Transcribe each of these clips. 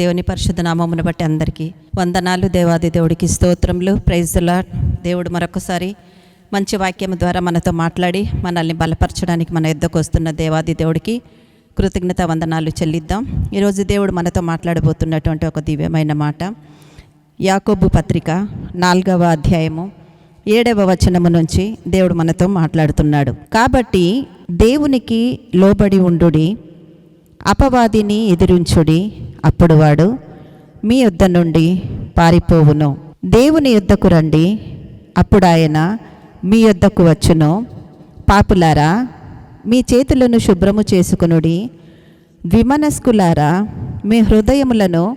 దేవుని పరిశుద్ధ నామమును బట్టి అందరికీ వందనాలు దేవాది దేవుడికి స్తోత్రములు. ప్రైజులా దేవుడు మరొకసారి మంచి వాక్యం ద్వారా మనతో మాట్లాడి మనల్ని బలపరచడానికి మన ఎద్దకు వస్తున్న దేవాది దేవుడికి కృతజ్ఞత వందనాలు చెల్లిద్దాం. ఈరోజు దేవుడు మనతో మాట్లాడబోతున్నటువంటి ఒక దివ్యమైన మాట. యాకోబు పత్రిక నాలుగవ అధ్యాయము ఏడవ వచనము నుంచి దేవుడు మనతో మాట్లాడుతున్నాడు. కాబట్టి దేవునికి లోబడి ఉండుడి అపవాదిని ఎదిరించుడి అప్పుడు వాడు మీ యుద్ధ నుండి పారిపోవును. దేవుని యుద్ధకు రండి అప్పుడు ఆయన మీ యొద్దకు వచ్చును. పాపులారా మీ చేతులను శుభ్రము చేసుకునుడి. విమనస్కులారా మీ హృదయములను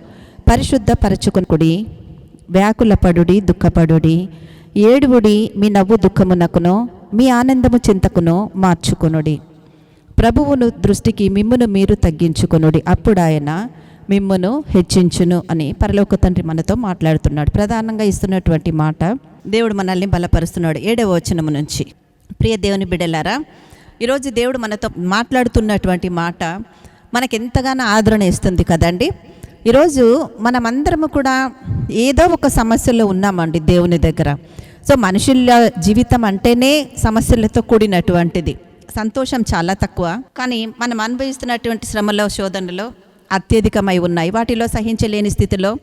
పరిశుద్ధపరచుకునుడి. వ్యాకులపడుడి దుఃఖపడుడి. ఏడువుడి మీ నవ్వు దుఃఖమునకును మీ ఆనందము చింతకును మార్చుకునుడి. ప్రభువును దృష్టికి మిమ్మును మీరు తగ్గించుకొనుడి. అప్పుడు ఆయన మిమ్మును హెచ్చించును అని పరలోక తండ్రి మనతో మాట్లాడుతున్నాడు. ప్రధానంగా ఇస్తున్నటువంటి మాట దేవుడు మనల్ని బలపరుస్తున్నాడు. ఏడవ వచనము నుంచి. ప్రియ దేవుని బిడ్డలారా ఈరోజు దేవుడు మనతో మాట్లాడుతున్నటువంటి మాట మనకెంతగానో ఆదరణ ఇస్తుంది కదండి. ఈరోజు మనమందరము కూడా ఏదో ఒక సమస్యలో ఉన్నామండి దేవుని దగ్గర. సో మనుషుల జీవితం అంటేనే సమస్యలతో కూడినటువంటిది. సంతోషం చాలా తక్కువ. కానీ మనం అనుభవిస్తున్నటువంటి శ్రమలో శోధనలో అత్యధికమై ఉన్నాయి. వాటిలో సహించలేని స్థితిలో.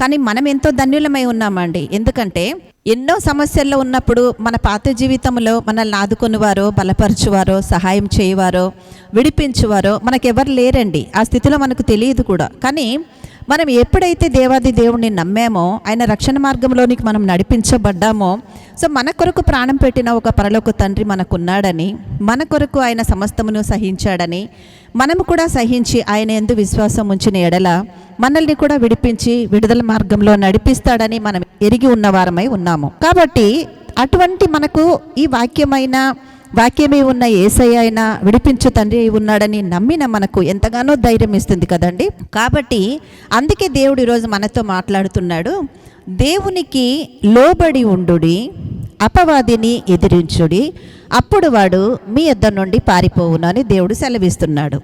కానీ మనం ఎంతో ధన్యులమై ఉన్నామండి. ఎందుకంటే ఎన్నో సమస్యల్లో ఉన్నప్పుడు మన పాత జీవితంలో మనల్ని ఆదుకునేవారో బలపరచువారో సహాయం చేయవారో విడిపించువారో మనకెవరు లేరండి. ఆ స్థితిలో మనకు తెలియదు కూడా. కానీ మనం ఎప్పుడైతే దేవాది దేవుణ్ణి నమ్మామో ఆయన రక్షణ మార్గంలోనికి మనం నడిపించబడ్డామో సో మన కొరకు ప్రాణం పెట్టిన ఒక పరలోక తండ్రి మనకున్నాడని మన కొరకు ఆయన సమస్తమును సహించాడని మనము కూడా సహించి ఆయన ఎందు విశ్వాసం ఉంచిన ఎడల మనల్ని కూడా విడిపించి విడుదల మార్గంలో నడిపిస్తాడని మనం ఎరిగి ఉన్నవారమై ఉన్నాము. కాబట్టి అటువంటి మనకు ఈ వాక్యమైన వాక్యమే ఉన్న ఏసయ్య అయినా విడిపించు తండ్రి ఉన్నాడని నమ్మిన మనకు ఎంతగానో ధైర్యం ఇస్తుంది కదండి? కాబట్టి అందుకే దేవుడు ఈరోజు మనతో మాట్లాడుతున్నాడు. దేవునికి లోబడి ఉండుడి అపవాదిని ఎదిరించుడి అప్పుడు వాడు మీ యొద్ద నుండి పారిపోవును అని దేవుడు సెలవిస్తున్నాడు.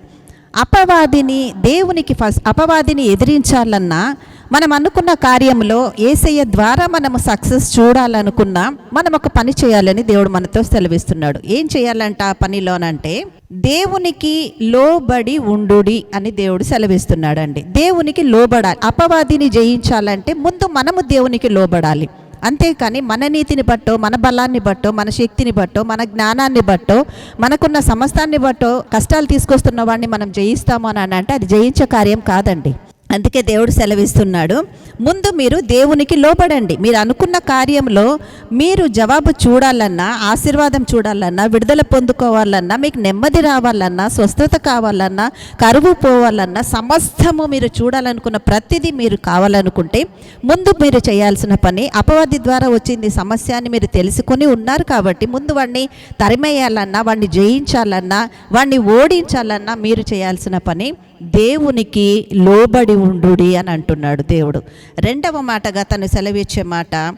అపవాదిని దేవునికి ఫస్ట్ అపవాదిని ఎదిరించాలన్నా మనం అనుకున్న కార్యంలో ఏసయ్య ద్వారా మనము సక్సెస్ చూడాలనుకున్నా మనం ఒక పని చేయాలని దేవుడు మనతో సెలవిస్తున్నాడు. ఏం చేయాలంట ఆ పనిలోనంటే దేవునికి లోబడి ఉండుడి అని దేవుడు సెలవిస్తున్నాడండి. దేవునికి లోబడాలి. అపవాదిని జయించాలంటే ముందు మనము దేవునికి లోబడాలి. అంతేకాని మన నీతిని బట్టో మన బలాన్ని బట్టో మన శక్తిని బట్టో మన జ్ఞానాన్ని బట్టో మనకున్న సమస్తాన్ని బట్టో కష్టాలు తీసుకొస్తున్న వాడిని మనం జయిస్తాము అని అంటే అది జయించే కార్యం కాదండి. అందుకే దేవుడు సెలవిస్తున్నాడు ముందు మీరు దేవునికి లోబడండి. మీరు అనుకున్న కార్యంలో మీరు జవాబు చూడాలన్నా ఆశీర్వాదం చూడాలన్నా విడుదల పొందుకోవాలన్నా మీకు నెమ్మది రావాలన్నా స్వస్థత కావాలన్నా కరువు పోవాలన్నా సమస్తము మీరు చూడాలనుకున్న ప్రతిదీ మీరు కావాలనుకుంటే ముందు మీరు చేయాల్సిన పని అపవాది ద్వారా వచ్చింది సమస్య అని మీరు తెలుసుకొని ఉన్నారు కాబట్టి ముందు వాడిని తరిమేయాలన్నా వాడిని జయించాలన్నా వాడిని ఓడించాలన్నా మీరు చేయాల్సిన పని దేవునికి లోబడి ఉండుడి అని అంటున్నాడు దేవుడు. రెండవ మాటగా తను సెలవిచ్చే మాట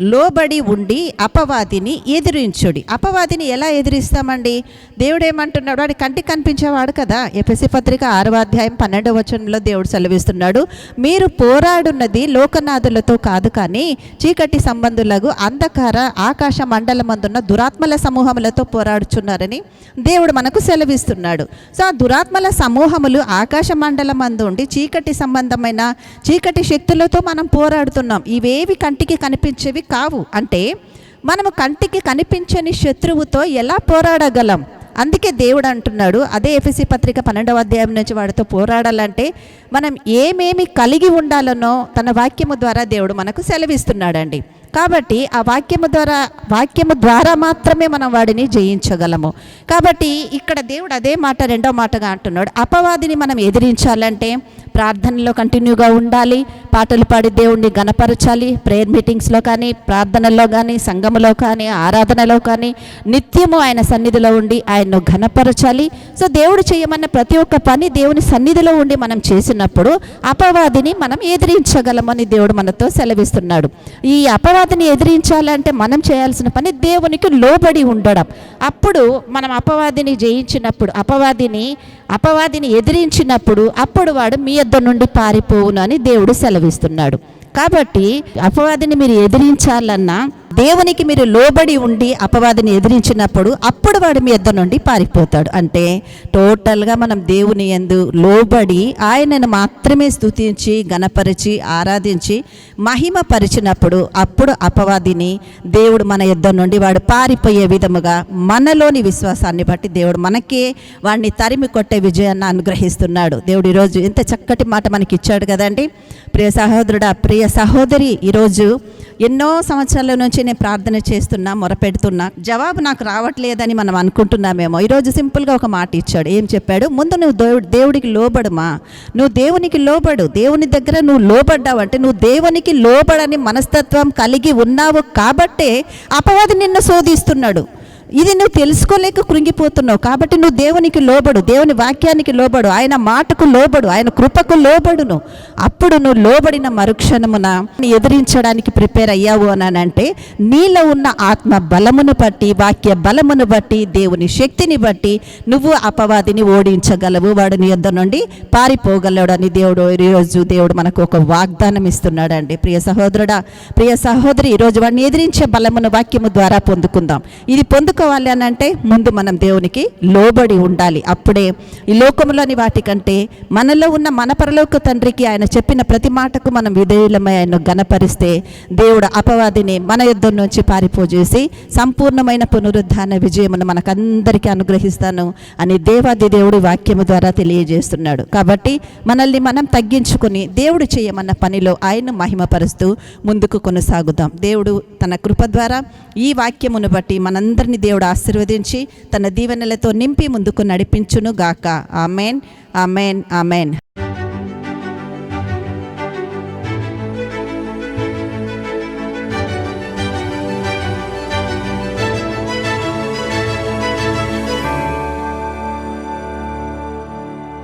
లోబడి ఉండి అపవాదిని ఎదిరించుడి. అపవాదిని ఎలా ఎదిరిస్తామండి? దేవుడు ఏమంటున్నాడు వాడి కంటికి కనిపించేవాడు కదా. ఎపిసి పత్రిక ఆరవ అధ్యాయం పన్నెండవ వచనంలో దేవుడు సెలవిస్తున్నాడు మీరు పోరాడున్నది లోకనాథులతో కాదు కానీ చీకటి సంబంధులకు అంధకార ఆకాశ మండలమందున్న దురాత్మల సమూహములతో పోరాడుచున్నారని దేవుడు మనకు సెలవిస్తున్నాడు. సో ఆ దురాత్మల సమూహములు ఆకాశ మండలం ఉండి చీకటి సంబంధమైన చీకటి శక్తులతో మనం పోరాడుతున్నాం. ఇవేవి కంటికి కనిపించేవి కావు. అంటే మనము కంటికి కనిపించని శత్రువుతో ఎలా పోరాడగలం? అందుకే దేవుడు అంటున్నాడు. అదే ఎఫ్ఎసి పత్రిక పన్నెండవ అధ్యాయం నుంచి వాడితో పోరాడాలంటే మనం ఏమేమి కలిగి ఉండాలనో తన వాక్యము ద్వారా దేవుడు మనకు సెలవిస్తున్నాడండి. కాబట్టి ఆ వాక్యము ద్వారా వాక్యము ద్వారా మాత్రమే మనం వాడిని జయించగలము. కాబట్టి ఇక్కడ దేవుడు అదే మాట రెండో మాటగా అంటున్నాడు. అపవాదిని మనం ఎదిరించాలంటే ప్రార్థనలో కంటిన్యూగా ఉండాలి పాటలు పాడి దేవుణ్ణి గనపరచాలి ప్రేయర్ మీటింగ్స్లో కానీ ప్రార్థనలో కానీ సంఘములో కానీ ఆరాధనలో కానీ నిత్యము ఆయన సన్నిధిలో ఉండి ఆయన్ను ఘనపరచాలి. సో దేవుడు చేయమన్న ప్రతి ఒక్క పని దేవుని సన్నిధిలో ఉండి మనం చేసినప్పుడు అపవాదిని మనం ఎదిరించగలమని దేవుడు మనతో సెలవిస్తున్నాడు. ఈ అపవాదిని ఎదిరించాలంటే మనం చేయాల్సిన పని దేవునికి లోబడి ఉండడం. అప్పుడు మనం అపవాదిని జయించినప్పుడు అపవాదిని అపవాదిని ఎదిరించినప్పుడు అప్పుడు వాడు మీ యొద్ద నుండి పారిపోవును అని దేవుడు సెలవిస్తున్నాడు కాబట్టి అపవాదిని మీరు ఎదిరించాలన్నా దేవునికి మీరు లోబడి ఉండి అపవాదిని ఎదిరించినప్పుడు అప్పుడు వాడు మీ యొద్ద నుండి పారిపోతాడు. అంటే టోటల్గా మనం దేవుని ఎందు లోబడి ఆయనను మాత్రమే స్తుతించి గణపరిచి ఆరాధించి మహిమ పరిచినప్పుడు అప్పుడు అపవాదిని దేవుడు మన యొద్ద నుండి వాడు పారిపోయే విధముగా మనలోని విశ్వాసాన్ని బట్టి దేవుడు మనకే వాడిని తరిమి కొట్టే విజయాన్ని అనుగ్రహిస్తున్నాడు. దేవుడు ఈరోజు ఎంత చక్కటి మాట మనకి ఇచ్చాడు కదండి. ప్రియ సహోదరుడా ప్రియ సహోదరి ఈరోజు ఎన్నో సంవత్సరాల నుంచి నేను ప్రార్థన చేస్తున్నా మొరపెడుతున్నా. జవాబు నాకు రావట్లేదని మనం అనుకుంటున్నామేమో. ఈరోజు సింపుల్గా ఒక మాట ఇచ్చాడు. ఏం చెప్పాడు? ముందు నువ్వు దేవుడు దేవుడికి లోబడుమా? నువ్వు దేవునికి లోబడు. దేవుని దగ్గర నువ్వు లోబడ్డావు అంటే నువ్వు దేవునికి లోబడని మనస్తత్వం కలిగి ఉన్నావు కాబట్టే అపవాది నిన్ను శోధిస్తున్నాడు. ఇది నువ్వు తెలుసుకోలేక కృంగిపోతున్నావు. కాబట్టి నువ్వు దేవునికి లోబడు దేవుని వాక్యానికి లోబడు ఆయన మాటకు లోబడు ఆయన కృపకు లోబడును. అప్పుడు నువ్వు లోబడిన మరుక్షణమున ఎదిరించడానికి ప్రిపేర్ అయ్యావు అని అంటే నీలో ఉన్న ఆత్మ బలమును బట్టి వాక్య బలమును బట్టి దేవుని శక్తిని బట్టి నువ్వు అపవాదిని ఓడించగలవు. వాడు నీ యొద్ద నుండి పారిపోగలడు అని దేవుడు ఈరోజు దేవుడు మనకు ఒక వాగ్దానం ఇస్తున్నాడండి. ప్రియ సహోదరుడా ప్రియ సహోదరి ఈరోజు వాడిని ఎదిరించే బలమును వాక్యము ద్వారా పొందుకుందాం. ఇది పొందుకు తెలుసుకోవాలి అని అంటే ముందు మనం దేవునికి లోబడి ఉండాలి. అప్పుడే ఈ లోకములోని వాటికంటే మనలో ఉన్న మన పరలోక తండ్రికి ఆయన చెప్పిన ప్రతి మాటకు మనం విధేయులమై ఆయన గణపరిస్తే దేవుడు అపవాదిని మన యుద్ధం నుంచి పారిపోజేసి సంపూర్ణమైన పునరుద్ధాన విజయమును మనకందరికీ అనుగ్రహిస్తాను అని దేవాది దేవుడి వాక్యము ద్వారా తెలియజేస్తున్నాడు. కాబట్టి మనల్ని మనం తగ్గించుకొని దేవుడు చేయమన్న పనిలో ఆయన మహిమపరుస్తూ ముందుకు కొనసాగుదాం. దేవుడు తన కృప ద్వారా ఈ వాక్యమును బట్టి మనందరినీ దేవుడు ఆశీర్వదించి తన దీవెనలతో నింపి ముందుకు నడిపించును గాక ఆమెన్. ఆమెన్. ఆమెన్.